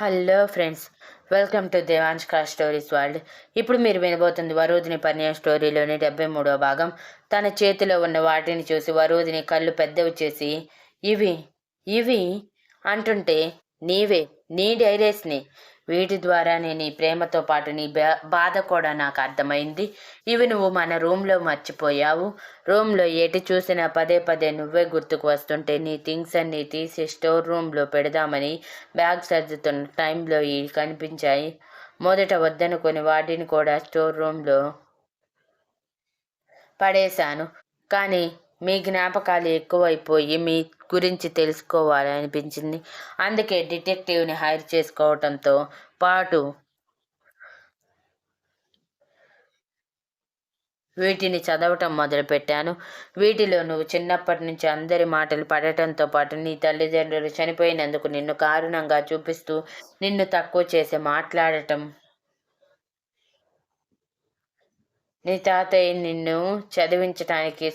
Hello friends welcome to Devansh కా stories world ఇప్పుడు మీరు వినబోతుంది వరుదిని పర్ణయ స్టోరీలోని డెబ్బై మూడవ భాగం. తన చేతిలో ఉన్న వాటిని చూసి వరూధిని కళ్ళు పెద్దవి చేసి ఇవి ఇవి అంటుంటే నీవే నీ డైరీస్ని వీటి ద్వారానే నీ ప్రేమతో పాటు నీ బాధ కూడా నాకు అర్థమైంది. ఇవి నువ్వు మన రూమ్లో మర్చిపోయావు. రూమ్లో ఎటు చూసినా పదే పదే నువ్వే గుర్తుకు వస్తుంటే నీ థింగ్స్ అన్నీ తీసి స్టోర్ రూమ్లో పెడదామని బ్యాగ్ సర్దుతున్న టైంలో ఇవి కనిపించాయి. మొదట వద్దనుకొని వాటిని కూడా స్టోర్ రూమ్లో పడేశాను. కానీ మీ జ్ఞాపకాలు ఎక్కువైపోయి మీ గురించి తెలుసుకోవాలి అనిపించింది. అందుకే డిటెక్టివ్ని హైర్ చేసుకోవటంతో పాటు వీటిని చదవటం మొదలుపెట్టాను. వీటిలో నువ్వు చిన్నప్పటి నుంచి అందరి మాటలు పడటంతో పాటు నీ తల్లిదండ్రులు చనిపోయినందుకు నిన్ను కారణంగా చూపిస్తూ నిన్ను తక్కువ చేసి మాట్లాడటం నీ తాతయ్య నిన్ను చదివించటానికి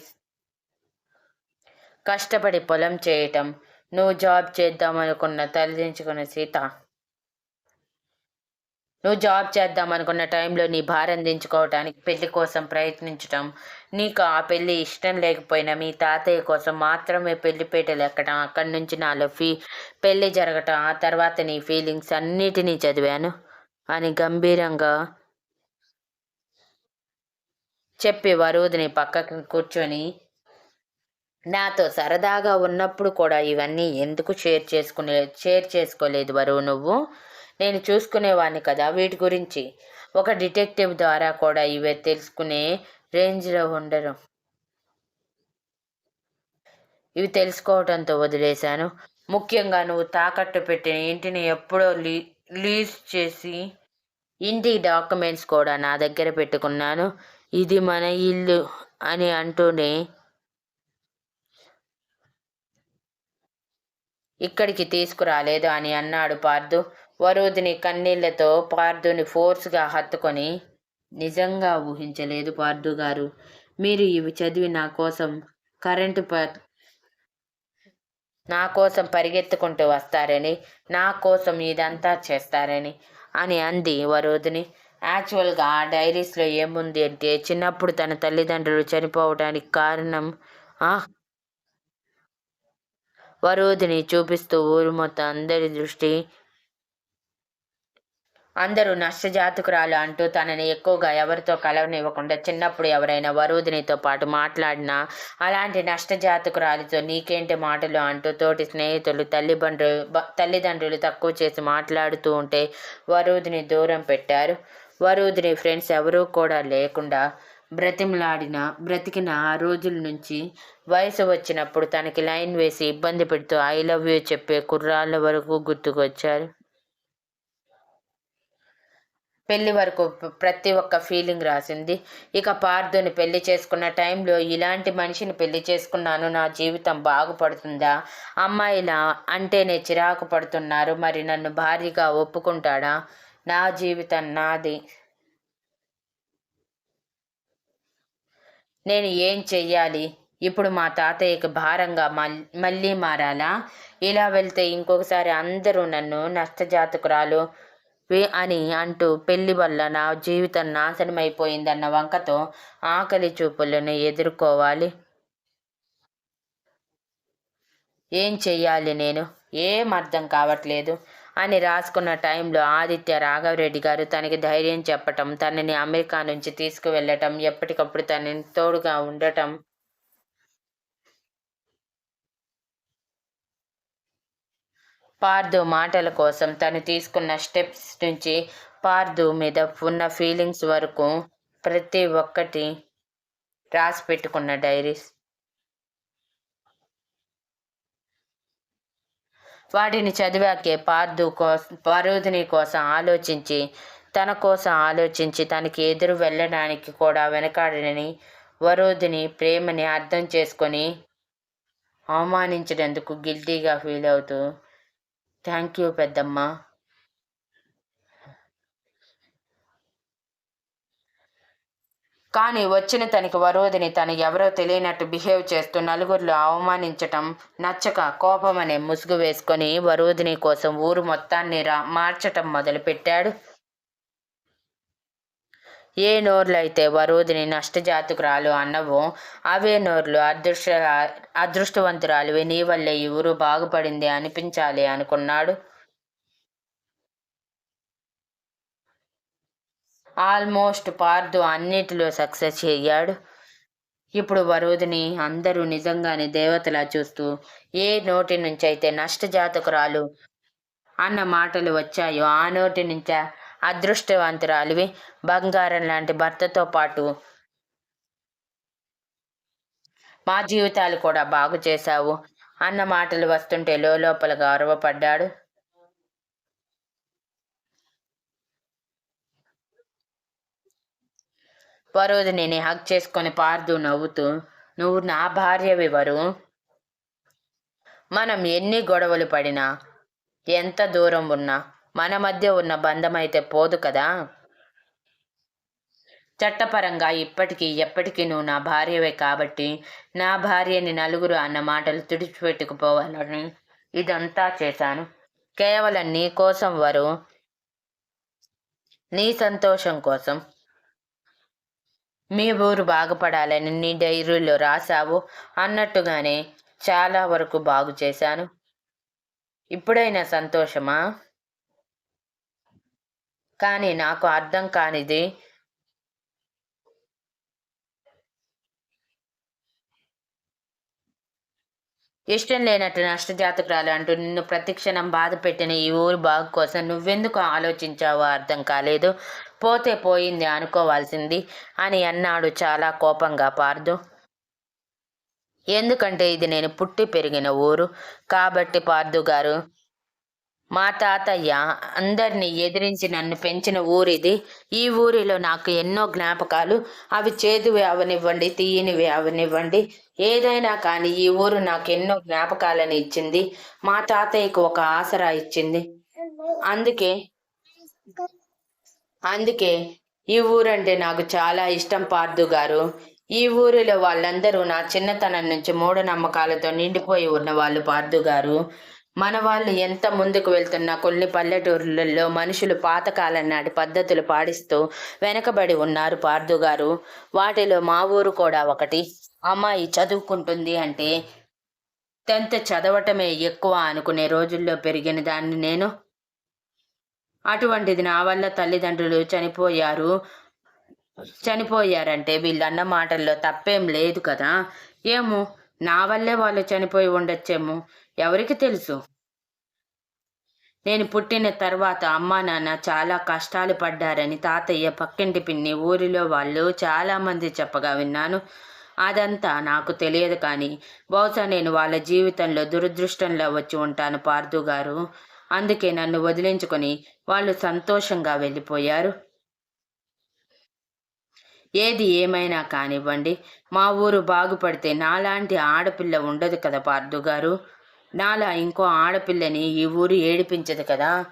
కష్టపడి పొలం చేయటం నువ్వు జాబ్ చేద్దామనుకున్న తలదించుకున్న సీత. నువ్వు జాబ్ చేద్దాం అనుకున్న టైంలో నీ భారం దించుకోవటానికి పెళ్ళి కోసం ప్రయత్నించటం. నీకు ఆ పెళ్ళి ఇష్టం లేకపోయినా మీ తాతయ్య కోసం మాత్రమే పెళ్ళిపేటలు ఎక్కడం అక్కడి నుంచి నాలో ఫీ పెళ్ళి జరగటం ఆ తర్వాత నీ ఫీలింగ్స్ అన్నిటినీ చదివాను అని గంభీరంగా చెప్పి వరుదిని పక్కకి కూర్చొని నాతో సరదాగా ఉన్నప్పుడు కూడా ఇవన్నీ ఎందుకు షేర్ చేసుకునే షేర్ చేసుకోలేదు వరువు నువ్వు? నేను చూసుకునేవాడిని కదా వీటి గురించి. ఒక డిటెక్టివ్ ద్వారా కూడా ఇవే తెలుసుకునే రేంజ్లో ఉండరు. ఇవి తెలుసుకోవడంతో వదిలేశాను. ముఖ్యంగా నువ్వు తాకట్టు పెట్టిన ఇంటిని ఎప్పుడో లీ లీజ్ చేసి ఇంటి డాక్యుమెంట్స్ కూడా నా దగ్గర పెట్టుకున్నాను. ఇది మన ఇల్లు అని అంటూనే ఇక్కడికి తీసుకురాలేదు అని అన్నాడు పార్థు వరుదిని కన్నీళ్ళతో పార్థుని ఫోర్స్గా హత్తుకొని నిజంగా ఊహించలేదు పార్దు గారు. మీరు ఇవి చదివి నా కోసం కరెంటు ప నా కోసం పరిగెత్తుకుంటూ వస్తారని నా కోసం ఇదంతా చేస్తారని అని అంది వరోధిని యాక్చువల్గా ఆ డైరీస్లో ఏముంది అంటే చిన్నప్పుడు తన తల్లిదండ్రులు చనిపోవడానికి కారణం వరోధిని చూపిస్తూ ఊరు మొత్తం అందరి దృష్టి అందరూ నష్టజాతకురాలు అంటూ తనని ఎక్కువగా ఎవరితో కలవనివ్వకుండా చిన్నప్పుడు ఎవరైనా వరుదినితో పాటు మాట్లాడినా అలాంటి నష్టజాతకురాలితో నీకేంటి మాటలు అంటూ తోటి స్నేహితులు తల్లిదండ్రులు తల్లిదండ్రులు తక్కువ చేసి మాట్లాడుతూ ఉంటే వరుదిని దూరం పెట్టారు. వరుదిని ఫ్రెండ్స్ ఎవరూ కూడా లేకుండా బ్రతిమలాడిన బ్రతికిన ఆ రోజుల నుంచి వయసు వచ్చినప్పుడు తనకి లైన్ వేసి ఇబ్బంది పెడుతూ ఐ లవ్ యూ చెప్పే కుర్రాళ్ళ వరకు గుర్తుకొచ్చారు. పెళ్ళి వరకు ప్రతి ఒక్క ఫీలింగ్ రాసింది. ఇక పార్థుని పెళ్ళి చేసుకున్న టైంలో ఇలాంటి మనిషిని పెళ్ళి చేసుకున్నాను నా జీవితం బాగుపడుతుందా? అమ్మాయిలా అంటేనే చిరాకు పడుతున్నారు మరి నన్ను భారీగా ఒప్పుకుంటాడా? నా జీవితం నాది. నేను ఏం చెయ్యాలి? ఇప్పుడు మా తాతయ్యకి భారంగా మళ్ళీ మారాలా? ఇలా వెళ్తే ఇంకొకసారి అందరూ నన్ను నష్టజాతకురాలు అని అంటూ పెళ్ళి వల్ల నా జీవితం నాశనమైపోయిందన్న వంకతో ఆకలి చూపులను ఎదుర్కోవాలి. ఏం చెయ్యాలి నేను? ఏం అర్థం కావట్లేదు. అని రాసుకున్న టైంలో ఆదిత్య రాఘవరెడ్డి గారు తనకి ధైర్యం చెప్పటం తనని అమెరికా నుంచి తీసుకువెళ్ళటం ఎప్పటికప్పుడు తనని తోడుగా ఉండటం పార్దు మాటల కోసం తను తీసుకున్న స్టెప్స్ నుంచి పార్దు మీద ఉన్న ఫీలింగ్స్ వరకు ప్రతి ఒక్కటి రాసి పెట్టుకున్న డైరీస్. వాటిని చదివాకే పార్దు కోసం పరోధిని కోసం ఆలోచించి తన కోసం ఆలోచించి తనకి ఎదురు వెళ్ళడానికి కూడా వెనకాడని వరుదిని ప్రేమని అర్థం చేసుకొని అవమానించినందుకు గిల్టీగా ఫీల్ అవుతూ థ్యాంక్ యూ పెద్దమ్మ. కానీ వచ్చిన తనకి వరోధిని తను ఎవరో తెలియనట్టు బిహేవ్ చేస్తూ నలుగురిలో అవమానించటం నచ్చక కోపం అనే ముసుగు వేసుకొని వరోధిని కోసం ఊరు మొత్తాన్ని రా మార్చటం మొదలుపెట్టాడు. ఏ నోర్లు అయితే వరోధిని నష్టజాతకురాలు అన్నవో అవే నోర్లు అదృష్ట అదృష్టవంతురాలు నీ వల్లే ఈ ఊరు బాగుపడింది అనిపించాలి అనుకున్నాడు. ఆల్మోస్ట్ పార్దు అన్నిటిలో సక్సెస్ అయ్యాడు. ఇప్పుడు వరుదిని అందరూ నిజంగానే దేవతలా చూస్తూ ఏ నోటి నుంచి అయితే నష్టజాతకురాలు అన్న మాటలు వచ్చాయో ఆ నోటి నుంచే అదృష్టవంతురాలివి. బంగారం లాంటి భర్తతో పాటు మా జీవితాలు కూడా బాగు చేశావు అన్న మాటలు వస్తుంటే లోపల గౌరవపడ్డాడు వరోధిని హక్ చేసుకొని పార్దు నవ్వుతూ నువ్వు నా భార్యవి వరు. మనం ఎన్ని గొడవలు పడినా ఎంత దూరం ఉన్నా మన మధ్య ఉన్న బంధం అయితే పోదు కదా. చట్టపరంగా ఇప్పటికీ ఎప్పటికీ నువ్వు నా భార్యవే కాబట్టి నా భార్యని నలుగురు అన్న మాటలు తుడిచిపెట్టుకుపోవాలని ఇదంతా చేశాను. కేవలం నీ కోసం వరు. నీ సంతోషం కోసం. మీ ఊరు బాగుపడాలని నీ డైరీలో రాశావు అన్నట్టుగానే చాలా వరకు బాగు చేశాను. ఇప్పుడైనా సంతోషమా? కానీ నాకు అర్థం కానిది ఇష్టం లేనట్టు నష్టజాతకురాలు అంటూ నిన్ను ప్రతిక్షణం బాధ పెట్టిన ఈ ఊరు బాగు కోసం నువ్వెందుకు ఆలోచించావో అర్థం కాలేదు. పోతే పోయింది అనుకోవాల్సింది అని అన్నాడు చాలా కోపంగా పార్దు. ఎందుకంటే ఇది నేను పుట్టి పెరిగిన ఊరు. కాబట్టి పార్దు గారు మా తాతయ్య అందరినీ ఎదిరించి నన్ను పెంచిన ఊరిది. ఈ ఊరిలో నాకు ఎన్నో జ్ఞాపకాలు. అవి చేదువి అవనివ్వండి తీయనివి అవనివ్వండి. ఏదైనా కానీ ఈ ఊరు నాకు ఎన్నో జ్ఞాపకాలను ఇచ్చింది. మా తాతయ్యకు ఒక ఆసరా ఇచ్చింది. అందుకే అందుకే ఈ ఊరంటే నాకు చాలా ఇష్టం పార్దు గారు. ఈ ఊరిలో వాళ్ళందరూ నా చిన్నతనం నుంచి మూఢనమ్మకాలతో నిండిపోయి ఉన్న వాళ్ళు పార్దు గారు. మన వాళ్ళు ఎంత ముందుకు వెళ్తున్నా కొన్ని పల్లెటూర్లలో మనుషులు పాతకాలం నాటి పద్ధతులు పాటిస్తూ వెనకబడి ఉన్నారు పార్దు గారు. వాటిలో మా ఊరు కూడా ఒకటి. అమ్మాయి చదువుకుంటుంది అంటే టెన్త్ చదవటమే ఎక్కువ అనుకునే రోజుల్లో పెరిగిన దాన్ని నేను అటువంటిది నా వల్ల తల్లిదండ్రులు చనిపోయారు. చనిపోయారంటే వీళ్ళన్న మాటల్లో తప్పేం లేదు కదా. ఏమో నా వల్లే వాళ్ళు చనిపోయి ఉండొచ్చేమో. ఎవరికి తెలుసు? నేను పుట్టిన తర్వాత అమ్మా నాన్న చాలా కష్టాలు పడ్డారని తాతయ్య పక్కింటి పిన్ని ఊరిలో వాళ్ళు చాలామంది చెప్పగా విన్నాను. అదంతా నాకు తెలియదు కానీ బహుశా నేను వాళ్ళ జీవితంలో దురదృష్టంలో వచ్చి ఉంటాను పార్దు గారు. అందుకే నన్ను వదిలించుకొని వాళ్ళు సంతోషంగా వెళ్ళిపోయారు. ఏది ఏమైనా కానివ్వండి మా ఊరు బాగుపడితే నాలాంటి ఆడపిల్ల ఉండదు కదా పార్దు గారు. నాలా ఇంకో ఆడపిల్లని ఈ ఊరు ఏడిపించదు కదా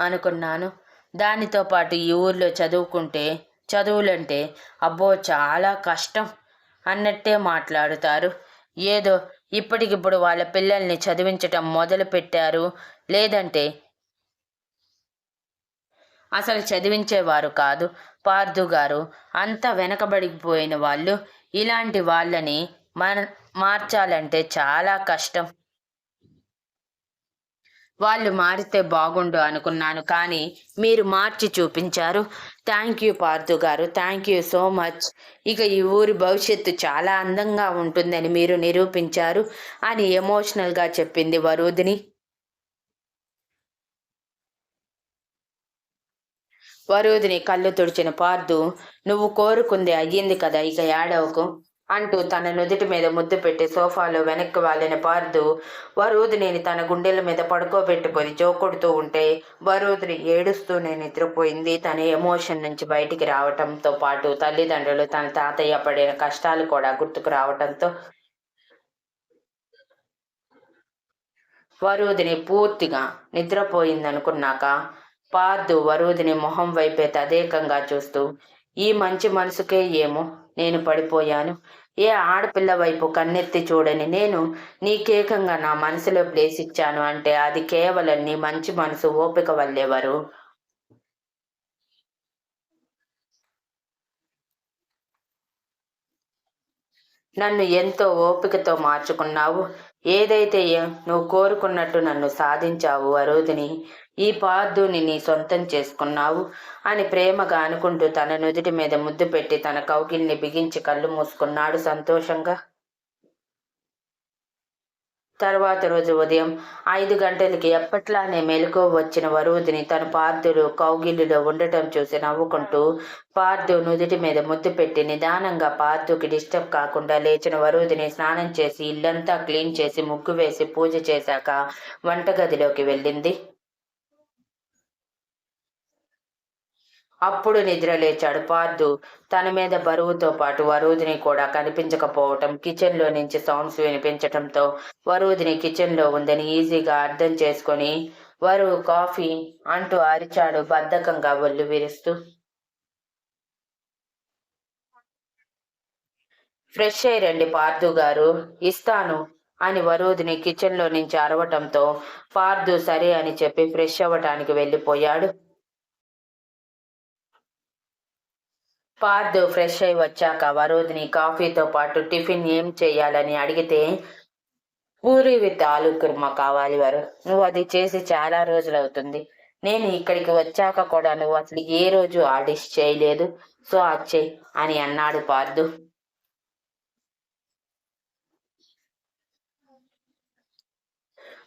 అనుకున్నాను. దానితో పాటు ఈ ఊర్లో చదువుకుంటే చదువులంటే అబ్బో చాలా కష్టం అన్నట్టే మాట్లాడుతారు. ఏదో ఇప్పటికిప్పుడు వాళ్ళ పిల్లల్ని చదివించటం మొదలు పెట్టారు లేదంటే అసలు చదివించేవారు కాదు. పార్దు గారు అంత వెనకబడిపోయిన వాళ్ళు ఇలాంటి వాళ్ళని మన మార్చాలంటే చాలా కష్టం. వాళ్ళు మారితే బాగుండు అనుకున్నాను కానీ మీరు మార్చి చూపించారు. థ్యాంక్ యూ పార్థు గారు. థ్యాంక్ యూ సో మచ్ ఇక ఈ ఊరి భవిష్యత్తు చాలా అందంగా ఉంటుందని మీరు నిరూపించారు అని ఎమోషనల్గా చెప్పింది వరుదిని. వరుదిని కళ్ళు తుడిచిన పార్థు నువ్వు కోరుకుంది అయ్యింది కదా ఇక ఏడవకు. అంటూ తన నుదుటి మీద ముద్దు పెట్టి సోఫాలో వెనక్కి వాలిన పార్దు వరూధిని తన గుండెల మీద పడుకోబెట్టుకొని జోకొడుతూ ఉంటే వరూధిని ఏడుస్తూనే నిద్రపోయింది. తన ఎమోషన్ నుంచి బయటికి రావటంతో పాటు తల్లిదండ్రులు తన తాతయ్య పడిన కష్టాలు కూడా గుర్తుకు రావటంతో వరూధిని పూర్తిగా నిద్రపోయిందనుకున్నాక పార్దు వరూధిని మొహం వైపే తదేకంగా చూస్తూ ఈ మంచి మనసుకే ఏమో నేను పడిపోయాను. ఏ ఆడపిల్ల వైపు కన్నెత్తి చూడని నేను నీకేకంగా నా మనసులో ప్లేస్ ఇచ్చాను అంటే అది కేవలం నీ మంచి మనసు ఓపిక వల్లేవారు నన్ను ఎంతో ఓపికతో మార్చుకున్నావు. ఏదైతే నువ్వు కోరుకున్నట్టు నన్ను సాధించావు వరోధిని ఈ పార్థుని నీ సొంతం చేసుకున్నావు అని ప్రేమగా అనుకుంటూ తన నుదుటి మీద ముద్దు పెట్టి తన కౌగిల్ని బిగించి కళ్ళు మూసుకున్నాడు సంతోషంగా. తర్వాత రోజు ఉదయం ఐదు గంటలకి ఎప్పట్లానే మెలకు వచ్చిన వరువుదిని తన పార్థులు కౌగిలిలో ఉండటం చూసి నవ్వుకుంటూ పార్థు నుదుటి మీద ముద్దు పెట్టి నిదానంగా పార్థుకి డిస్టర్బ్ కాకుండా లేచిన వరువుదిని స్నానం చేసి ఇల్లంతా క్లీన్ చేసి ముగ్గు వేసి పూజ చేశాక వంటగదిలోకి వెళ్ళింది. అప్పుడు నిద్ర లేచాడు. తన మీద బరువుతో పాటు వరుదిని కూడా కనిపించకపోవటం కిచెన్లో నుంచి సౌండ్స్ వినిపించటంతో వరుదిని కిచెన్లో ఉందని ఈజీగా అర్థం చేసుకొని వరువు కాఫీ అంటూ అరిచాడు బద్ధకంగా ఒళ్ళు విరుస్తూ. ఫ్రెష్ అయ్యి రండి పార్దు గారు ఇస్తాను అని వరుదిని కిచెన్లో నుంచి అరవటంతో పార్థు సరే అని చెప్పి ఫ్రెష్ అవ్వటానికి వెళ్ళిపోయాడు. పార్దు ఫ్రెష్ అయి వచ్చాక వరోధిని కాఫీతో పాటు టిఫిన్ ఏం చేయాలని అడిగితే పూరి విత్ ఆలు కుర్మా కావాలి వారు. నువ్వు అది చేసి చాలా రోజులు అవుతుంది నేను ఇక్కడికి వచ్చాక కూడా నువ్వు అసలు ఏ రోజు ఆ డిష్ చేయలేదు. సో అచ్చే అని అన్నాడు పార్థు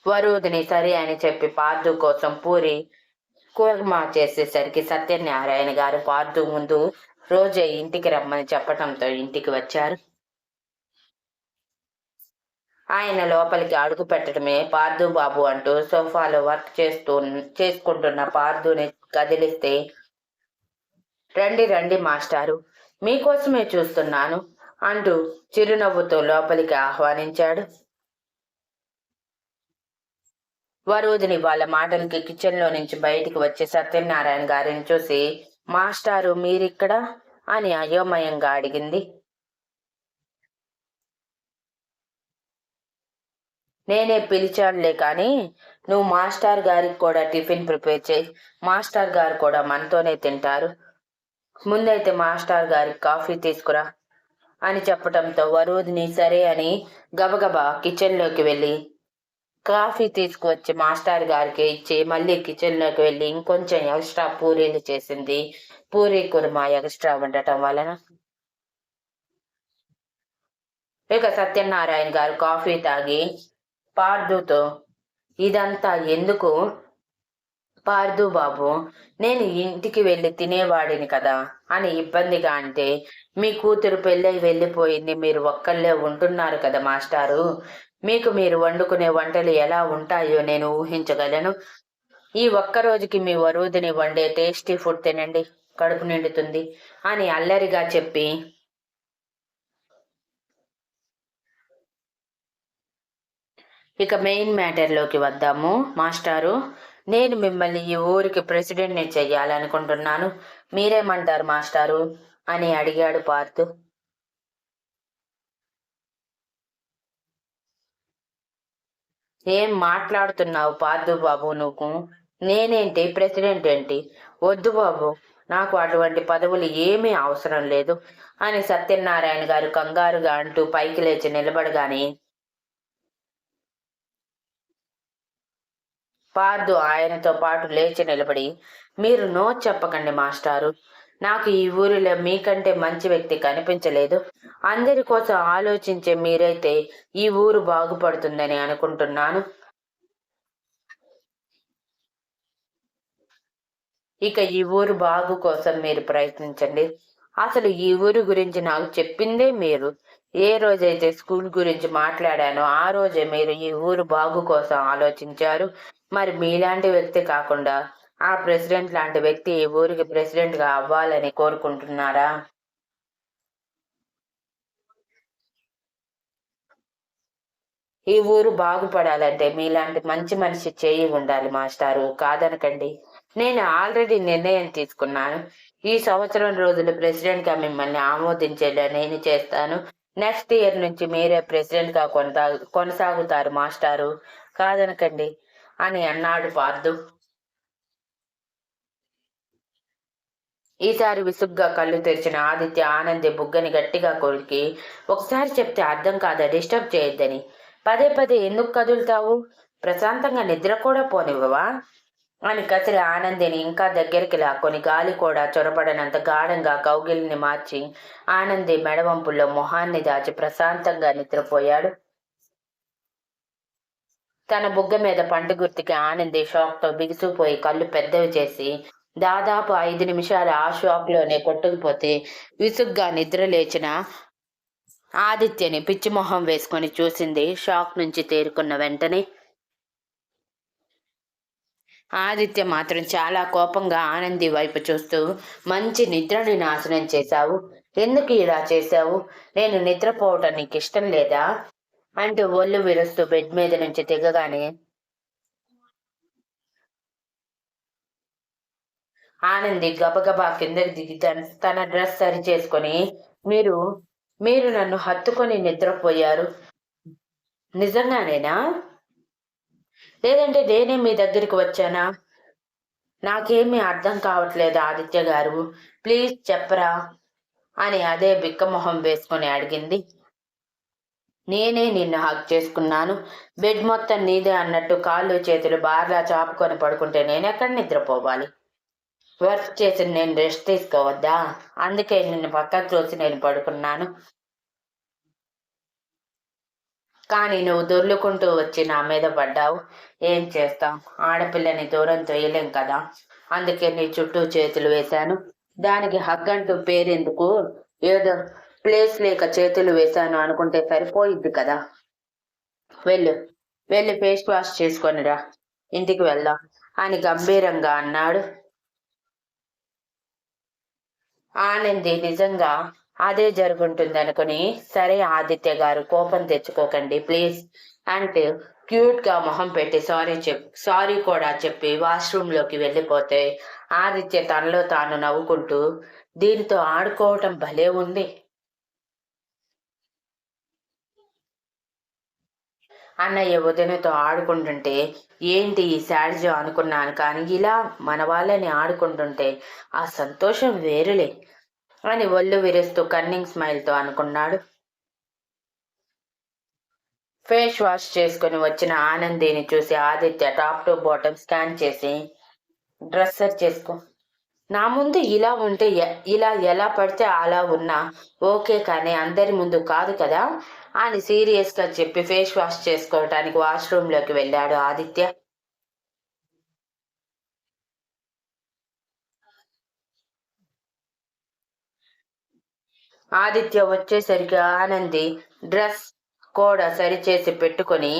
వరుదిని సరే అని చెప్పి పార్థు కోసం పూరి కుర్మా చేసేసరికి సత్యనారాయణ గారు పార్థు ముందు రోజే ఇంటికి రమ్మని చెప్పటంతో ఇంటికి వచ్చారు. ఆయన లోపలికి అడుగు పెట్టడమే పార్దు బాబు అంటూ సోఫాలో వర్క్ చేస్తూ చేసుకుంటున్న పార్దుని కదిలిస్తే రండి రండి మాస్టారు మీకోసమే చూస్తున్నాను అంటూ చిరునవ్వుతో లోపలికి ఆహ్వానించాడు. వరుదిని వాళ్ళ మాటలకి కిచెన్లో నుంచి బయటికి వచ్చి సత్యనారాయణ గారిని చూసి మాస్టారు మీరిక్కడ? అని అయోమయంగా అడిగింది. నేనే పిలిచానులే కానీ నువ్వు మాస్టర్ గారికి కూడా టిఫిన్ ప్రిపేర్ చేయి. మాస్టర్ గారు కూడా మనతోనే తింటారు. ముందైతే మాస్టర్ గారికి కాఫీ తీసుకురా అని చెప్పటంతో వరుదిని సరే అని గబగబా కిచెన్లోకి వెళ్ళి కాఫీ తీసుకువచ్చి మాస్టర్ గారికి ఇచ్చి మళ్ళీ కిచెన్లోకి వెళ్ళి ఇంకొంచెం ఎక్స్ట్రా పూరీలు చేసింది. పూరి కుర్మా ఎక్స్ట్రా ఉండటం వలన. ఇక సత్యనారాయణ గారు కాఫీ తాగి పార్దుతో ఇదంతా ఎందుకు? పార్దు బాబు నేను ఇంటికి వెళ్ళి తినేవాడిని కదా అని ఇబ్బందిగా అంటే మీ కూతురు పెళ్ళై వెళ్ళిపోయింది మీరు ఒక్కళ్ళే ఉంటున్నారు కదా మాస్టారు. మీకు మీరు వండుకునే వంటలు ఎలా ఉంటాయో నేను ఊహించగలను. ఈ ఒక్క రోజుకి మీ వరుదిని వండే టేస్టీ ఫుడ్ తినండి. కడుపు నిండుతుంది అని అల్లరిగా చెప్పి ఇక మెయిన్ మ్యాటర్లోకి వద్దాము. మాస్టారు నేను మిమ్మల్ని ఈ ఊరికి ప్రెసిడెంట్ని చెయ్యాలనుకుంటున్నాను. మీరేమంటారు మాస్టారు? అని అడిగాడు పార్థు ఏం మాట్లాడుతున్నావు పార్దు బాబు నువ్వు? నేనేంటి? ప్రెసిడెంట్ ఏంటి? వద్దు బాబు నాకు అటువంటి పదవులు ఏమీ అవసరం లేదు అని సత్యనారాయణ గారు కంగారుగా అంటూ పైకి లేచి నిలబడగానే పార్దు ఆయనతో పాటు లేచి నిలబడి మీరు నో చెప్పకండి మాస్టారు నాకు ఈ ఊరిలో మీకంటే మంచి వ్యక్తి కనిపించలేదు. అందరి కోసం ఆలోచించే మీరైతే ఈ ఊరు బాగుపడుతుందని అనుకుంటున్నాను. ఇక ఈ ఊరు బాగు కోసం మీరు ప్రయత్నించండి. అసలు ఈ ఊరు గురించి నాకు చెప్పిందే మీరు. ఏ రోజైతే స్కూల్ గురించి మాట్లాడానో ఆ రోజే మీరు ఈ ఊరు బాగు కోసం ఆలోచించారు. మరి మీలాంటి వ్యక్తి కాకుండా ఆ ప్రెసిడెంట్ లాంటి వ్యక్తి ఈ ఊరికి ప్రెసిడెంట్గా అవ్వాలని కోరుకుంటున్నారా? ఈ ఊరు బాగుపడాలంటే మీలాంటి మంచి మనిషి చేయి ఉండాలి మాస్టారు. కాదనకండి. నేను ఆల్రెడీ నిర్ణయం తీసుకున్నాను. ఈ సంవత్సరం రోజులు ప్రెసిడెంట్గా మిమ్మల్ని ఆమోదించేలా నేను చేస్తాను. నెక్స్ట్ ఇయర్ నుంచి మీరే ప్రెసిడెంట్గా కొనసాగు కొనసాగుతారు మాస్టారు. కాదనకండి. అని అన్నాడు పార్థు. ఈసారి విసుగ్గా కళ్ళు తెరిచిన ఆదిత్య ఆనంది బుగ్గని గట్టిగా కొలికి ఒకసారి చెప్తే అర్థం కాదా డిస్టర్బ్ చేయొద్దని. పదే పదే ఎందుకు కదులుతావు? ప్రశాంతంగా నిద్ర కూడా పోనివ్వవా? అని కసిరి ఆనందిని ఇంకా దగ్గరికి లాక్కొని గాలి కూడా చొరబడనంత గాఢంగా కౌగిలిని మార్చి ఆనంది మెడవంపుల్లో మొహాన్ని దాచి ప్రశాంతంగా నిద్రపోయాడు. తన బుగ్గ మీద పంట గుర్తికి ఆనంది షాక్తో బిగుసుపోయి కళ్ళు పెద్దవి చేసి దాదాపు ఐదు నిమిషాలు ఆ షాక్లోనే కొట్టుకుపోతే విసుగ్గా నిద్ర లేచిన ఆదిత్యని పిచ్చిమొహం వేసుకొని చూసింది షాక్ నుంచి తేరుకున్న వెంటనే. ఆదిత్య మాత్రం చాలా కోపంగా ఆనంది వైపు చూస్తూ మంచి నిద్రని నాశనం చేశావు. ఎందుకు ఇలా చేశావు? నేను నిద్రపోవటం నీకు ఇష్టం లేదా? అంటూ ఒళ్ళు విరుస్తూ బెడ్ మీద నుంచి దిగగానే ఆనంది గబగబా కిందకి దిగి తన డ్రెస్ సరి చేసుకొని మీరు మీరు నన్ను హత్తుకొని నిద్రపోయారు. నిజంగానేనా? లేదంటే నేనే మీ దగ్గరికి వచ్చానా? నాకేమీ అర్థం కావట్లేదు ఆదిత్య గారు. ప్లీజ్ చెప్పరా? అని అదే బిక్కమొహం వేసుకొని అడిగింది. నేనే నిన్ను హక్ చేసుకున్నాను. బెడ్ మొత్తం నీదే అన్నట్టు కాళ్ళు చేతులు బార్లా చాపుకొని పడుకుంటే నేనెక్కడ నిద్రపోవాలి? వర్క్ చేసి నేను రెస్ట్ తీసుకోవద్దా? అందుకే నిన్ను పక్కకు చూసి నేను పడుకున్నాను. కానీ నువ్వు దొర్లుకుంటూ వచ్చి నా మీద పడ్డావు. ఏం చేస్తాం? ఆడపిల్లని దూరం చేయలేం కదా? అందుకే నీ చుట్టూ చేతులు వేశాను. దానికి హగ్గంటూ పేరెందుకు? ఏదో ప్లేస్ లేక చేతులు వేశాను అనుకుంటే సరిపోయిద్ది కదా? వెళ్ళు. వెళ్ళి ఫేస్ వాష్ చేసుకొనిరా ఇంటికి వెళ్దాం. అని గంభీరంగా అన్నాడు. ఆనంది నిజంగా అదే జరుగుంటుంది అనుకుని సరే ఆదిత్య గారు కోపం తెచ్చుకోకండి ప్లీజ్ అంటే క్యూట్గా మొహం పెట్టి సారీ చెప్ సారీ కూడా చెప్పి వాష్రూమ్లోకి వెళ్ళిపోతే ఆదిత్య తనలో తాను నవ్వుకుంటూ దీనితో ఆడుకోవటం భలే ఉంది. అన్నయ్య వదినతో ఆడుకుంటుంటే ఏంటి ఈ శాడిజం అనుకున్నాను కానీ ఇలా మన వాళ్ళని ఆడుకుంటుంటే ఆ సంతోషం వేరులే అని ఒళ్ళు విరుస్తూ కన్నింగ్ స్మైల్తో అనుకున్నాడు. ఫేస్ వాష్ చేసుకుని వచ్చిన ఆనందిని చూసి Aditya top to bottom scan చేసి డ్రెస్సర్ చేసుకో నా ముందు ఇలా ఉంటే ఇలా ఎలా పడితే అలా ఉన్నా ఓకే కానీ అందరి ముందు కాదు కదా? అని సీరియస్గా చెప్పి ఫేస్ వాష్ చేసుకోవటానికి వాష్రూమ్లోకి వెళ్ళాడు ఆదిత్య. ఆదిత్య వచ్చేసరికి ఆనంది డ్రెస్ కూడా సరిచేసి పెట్టుకొని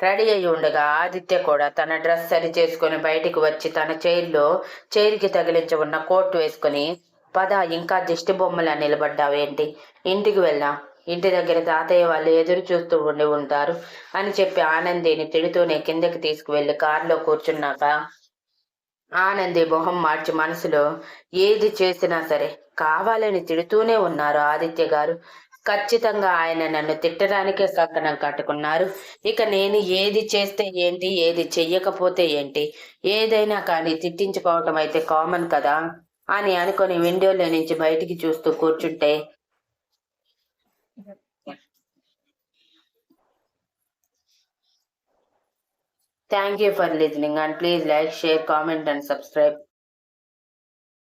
రెడీ అయి ఉండగా ఆదిత్య కూడా తన డ్రెస్ సరి చేసుకుని బయటికి వచ్చి తన చైర్లో చైర్కి తగిలించి ఉన్న కోట్ వేసుకుని పద ఇంకా దిష్టి బొమ్మలా నిలబడ్డావేంటి? ఇంటికి వెళ్ళా ఇంటి దగ్గర తాతయ్య వాళ్ళు ఎదురు చూస్తూ ఉండి ఉంటారు అని చెప్పి ఆనందిని తిడుతూనే కిందకి తీసుకువెళ్ళి కారులో కూర్చున్నాక ఆనంది మొహం మార్చి మనసులో ఏది చేసినా సరే కావాలని తిడుతూనే ఉన్నారు ఆదిత్య గారు. ఖచ్చితంగా ఆయన నన్ను తిట్టడానికే కంకణం కట్టుకున్నారు. ఇక నేను ఏది చేస్తే ఏంటి ఏది చెయ్యకపోతే ఏంటి ఏదైనా కానీ తిట్టించుకోవటం అయితే కామన్ కదా అని అనుకుని విండోలో నుంచి బయటికి చూస్తూ కూర్చుంటే thank you for listening and please like share comment and subscribe.